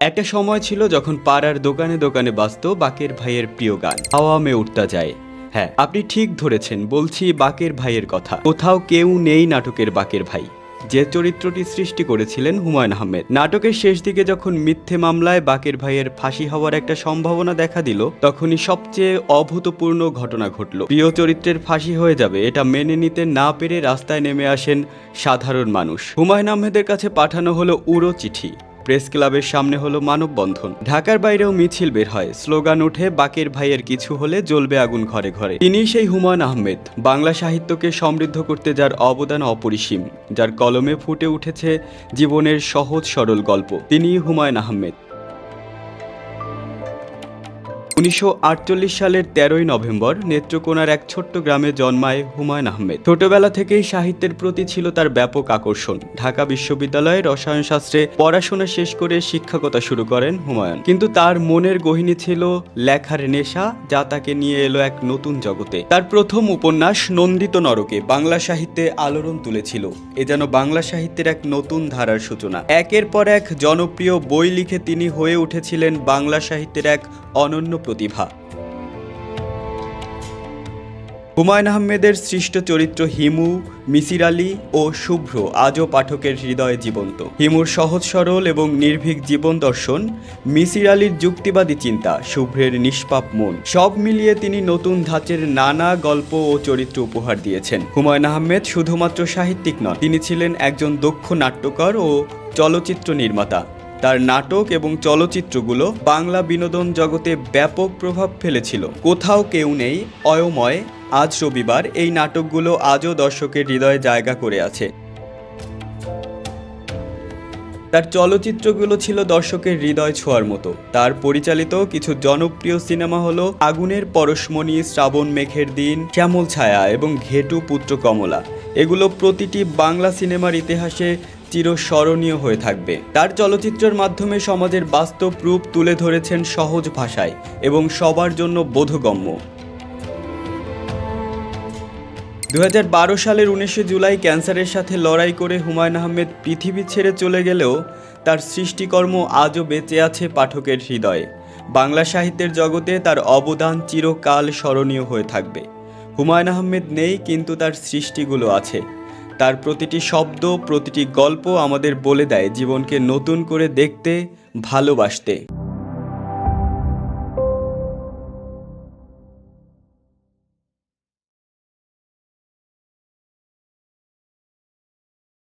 একটা সময় ছিল যখন পাড়ার দোকানে দোকানে বাজত বাকের ভাইয়ের প্রিয় গান। হাওয়া মে উঠতা যায়। হ্যাঁ আপনি ঠিক ধরেছেন, বলছি বাকের ভাইয়ের কথা। কোথাও কেউ নেই নাটকের বাকের ভাই। যে চরিত্রটি সৃষ্টি করেছিলেন হুমায়ুন আহমেদ। নাটকের শেষ দিকে যখন মিথ্যে মামলায় বাকের ভাইয়ের ফাঁসি হওয়ার একটা সম্ভাবনা দেখা দিল, তখনই সবচেয়ে অভূতপূর্ণ ঘটনা ঘটল। প্রিয় চরিত্রের ফাঁসি হয়ে যাবে, এটা মেনে নিতে না পেরে রাস্তায় নেমে আসেন সাধারণ মানুষ। হুমায়ুন আহমেদের কাছে পাঠানো হলো উড়ো চিঠি। প্রেস ক্লাবের সামনে হলো মানববন্ধন। ঢাকার বাইরেও মিছিল বের হয়। স্লোগান উঠে বাকের ভাইয়ের কিছু হলে জ্বলবে আগুন ঘরে ঘরে। তিনি সেই হুমায়ুন আহমেদ। বাংলা সাহিত্যকে সমৃদ্ধ করতে যার অবদান অপরিসীম, যার কলমে ফুটে উঠেছে জীবনের সহজ সরল গল্প। তিনি হুমায়ুন আহমেদ। উনিশশো আটচল্লিশ সালের তেরোই নভেম্বর নেত্রকোনার এক ছোট্ট গ্রামে জন্মায় হুমায়ুন আহমেদ। ছোটবেলা থেকেই সাহিত্যের প্রতি ছিল তার ব্যাপক আকর্ষণ। ঢাকা বিশ্ববিদ্যালয়ে রসায়ন শাস্ত্রে পড়াশোনা শেষ করে শিক্ষকতা শুরু করেন হুমায়ুন। কিন্তু তার মনের গহিনী ছিল লেখার নেশা, যা তাকে নিয়ে এলো এক নতুন জগতে। তার প্রথম উপন্যাস নন্দিত নরকে বাংলা সাহিত্যে আলোড়ন তুলেছিল। এ যেন বাংলা সাহিত্যের এক নতুন ধারার সূচনা। একের পর এক জনপ্রিয় বই লিখে তিনি হয়ে উঠেছিলেন বাংলা সাহিত্যের এক অনন্য প্রতিভা। হুমায়ুন আহমেদের সৃষ্ট চরিত্র হিমু, মিসির আলী ও শুভ্র আজও পাঠকের হৃদয়ে জীবন্ত। হিমুর সহজ সরল এবং নির্ভীক জীবন দর্শন, মিসির আলীর যুক্তিবাদী চিন্তা, শুভ্রের নিষ্পাপ মন, সব মিলিয়ে তিনি নতুন ধাঁচের নানা গল্প ও চরিত্র উপহার দিয়েছেন। হুমায়ুন আহমেদ শুধুমাত্র সাহিত্যিক নন, তিনি ছিলেন একজন দক্ষ নাট্যকার ও চলচ্চিত্র নির্মাতা। তার নাটক এবং চলচ্চিত্রগুলো বাংলা বিনোদন জগতে ব্যাপক প্রভাব ফেলেছিল। কোথাও কেউ নেই, অয়ময়, আজ রবিবার এই নাটকগুলো আজও দর্শকের হৃদয়ে জায়গা করে আছে। তার চলচ্চিত্রগুলো ছিল দর্শকের হৃদয় ছোঁয়ার মতো। তার পরিচালিত কিছু জনপ্রিয় সিনেমা হলো আগুনের পরশমণি, শ্রাবণ মেঘের দিন, শ্যামল ছায়া এবং ঘেটু পুত্র কমলা। এগুলো প্রতিটি বাংলা সিনেমার ইতিহাসে চিরস্মরণীয় হয়ে থাকবে। তার চলচ্চিত্রের মাধ্যমে সমাজের বাস্তব রূপ তুলে ধরেছেন সহজ ভাষায় এবং সবার জন্য বোধগম্য। দু হাজার বারো সালের উনিশে জুলাই ক্যান্সারের সাথে লড়াই করে হুমায়ুন আহমেদ পৃথিবী ছেড়ে চলে গেলেও তার সৃষ্টিকর্ম আজও বেঁচে আছে পাঠকের হৃদয়ে। বাংলা সাহিত্যের জগতে তার অবদান চিরকাল স্মরণীয় হয়ে থাকবে। হুমায়ুন আহমেদ নেই, কিন্তু তার সৃষ্টিগুলো আছে। তার প্রতিটি শব্দ প্রতিটি গল্প আমাদের বলে দেয় জীবনকে নতুন করে দেখতে ভালোবাসতে।